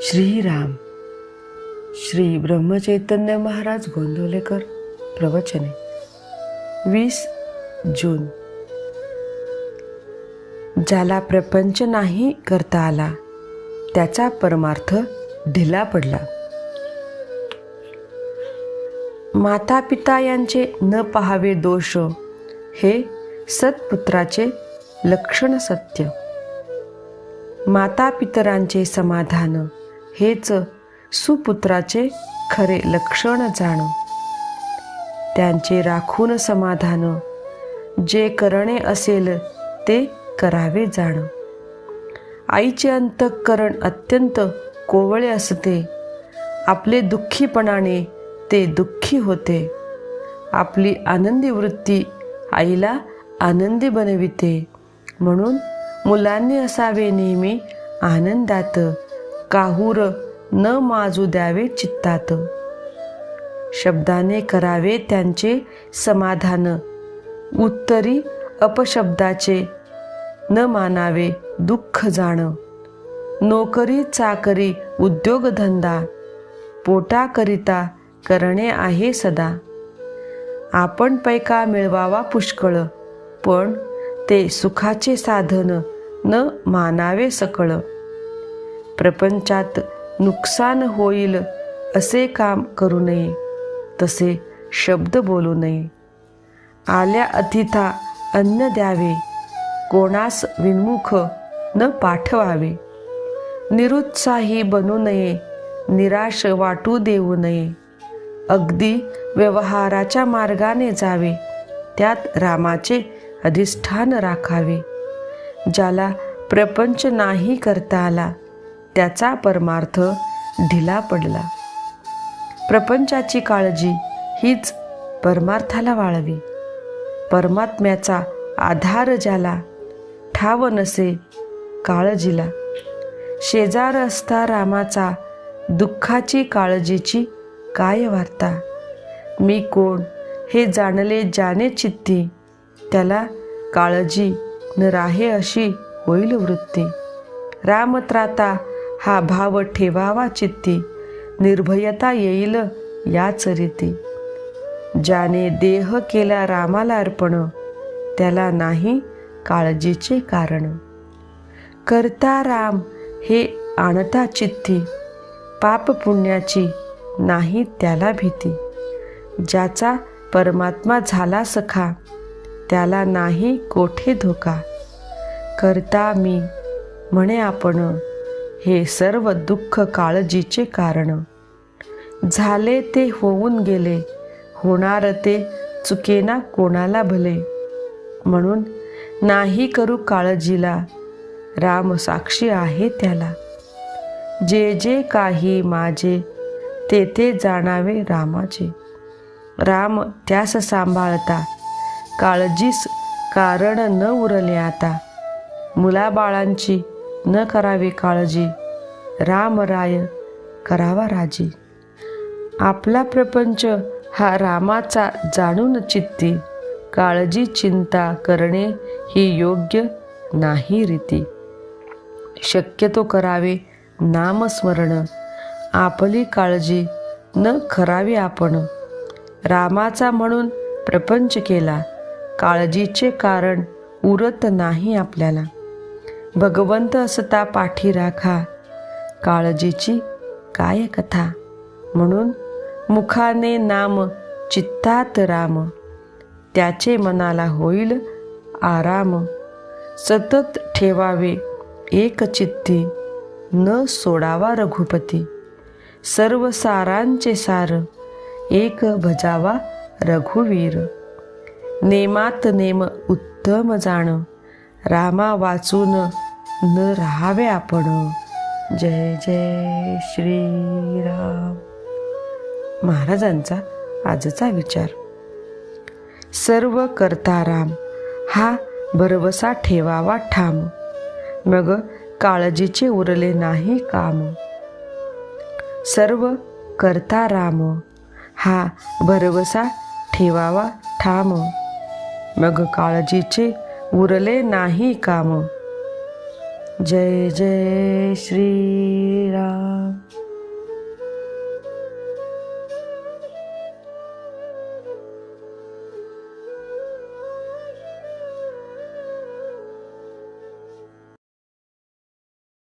श्रीराम. श्री ब्रह्मचैतन्य महाराज गोंदवलेकर प्रवचने. वीस जून. ज्याला प्रपंच नाही करता आला त्याचा परमार्थ ढिला पडला. माता पिता यांचे न पहावे दोष हे सत्पुत्राचे लक्षण सत्य. माता पितरांचे समाधान हेच सुपुत्राचे खरे लक्षण जाण. त्यांचे राखून समाधान जे करणे असेल ते करावे जाण. आईचे अंतःकरण अत्यंत कोवळे असते. आपले दुःखीपणाने ते दुःखी होते. आपली आनंदी वृत्ती आईला आनंदी बनविते. म्हणून मुलांनी असावे नेहमी आनंदात. काहूर न माजू द्यावे चित्तात. शब्दाने करावे त्यांचे समाधान. उत्तरी अपशब्दाचे न मानावे दुःख जाण. नोकरी चाकरी उद्योगधंदा पोटाकरिता करणे आहे सदा. आपण पैका मिळवावा पुष्कळ पण ते सुखाचे साधन न मानावे सकळ. प्रपंचात नुकसान होईल असे काम करू नये तसे शब्द बोलू नये. आल्या अतिथा अन्न द्यावे कोणास विन्मुख न पाठवावे. निरुत्साही बनू नये निराश वाटू देऊ नये. अगदी व्यवहाराच्या मार्गाने जावे त्यात रामाचे अधिष्ठान राखावे. ज्याला प्रपंच नाही करता आला त्याचा परमार्थ ढिला पडला. प्रपंचाची काळजी हीच परमार्थाला वाळवी. परमात्म्याचा आधार ज्याला ठाव नसे काळजीला. शेजार असता रामाचा दुःखाची काळजीची काय वार्ता? मी कोण हे जाणले जाणे चित्ती? त्याला काळजी न राहे अशी होईल वृत्ती. रामत्राता हा भाव ठेवावा चित्ती. निर्भयता येईल याच रीती. ज्याने देह केला रामाला अर्पण त्याला नाही काळजीचे कारण. करता राम हे आणता चित्ती पाप पुण्याची नाही त्याला भीती. ज्याचा परमात्मा झाला सखा त्याला नाही कोठे धोका. करता मी म्हणे आपण हे सर्व दुःख काळजीचे कारण. झाले ते होऊन गेले होणार ते चुकेना कोणाला भले. म्हणून नाही करू काळजीला राम साक्षी आहे त्याला. जे जे काही माझे ते ते जाणावे रामाचे. राम त्यास सांभाळता काळजीस कारण न उरले आता. मुलाबाळांची न करावी काळजी. रामराय करावा राजी. आपला प्रपंच हा रामाचा जाणून चित्ती. काळजी चिंता करणे ही योग्य नाही रीती. शक्यतो करावे नामस्मरण. आपली काळजी न करावी आपण. रामाचा म्हणून प्रपंच केला. काळजीचे कारण उरत नाही आपल्याला. भगवंत असता पाठी राखा. काळजीची काय कथा म्हणून मुखाने नाम चित्तात राम. त्याचे मनाला होईल आराम. सतत ठेवावे एक चित्ती. न सोडावा रघुपती. सर्व सारांचे सार. एक भजावा रघुवीर. नेमात नेम उत्तम जाण. रामा वाचून न राहावे आपण. जय जय श्रीराम. महाराजांचा आजचा विचार. सर्व करता राम हा भरवसा ठेवावा ठाम. मग काळजीचे उरले नाही काम. सर्व करता राम हा भरवसा ठेवावा ठाम. मग काळजीचे उरले नाही काम. जय जय श्रीराम.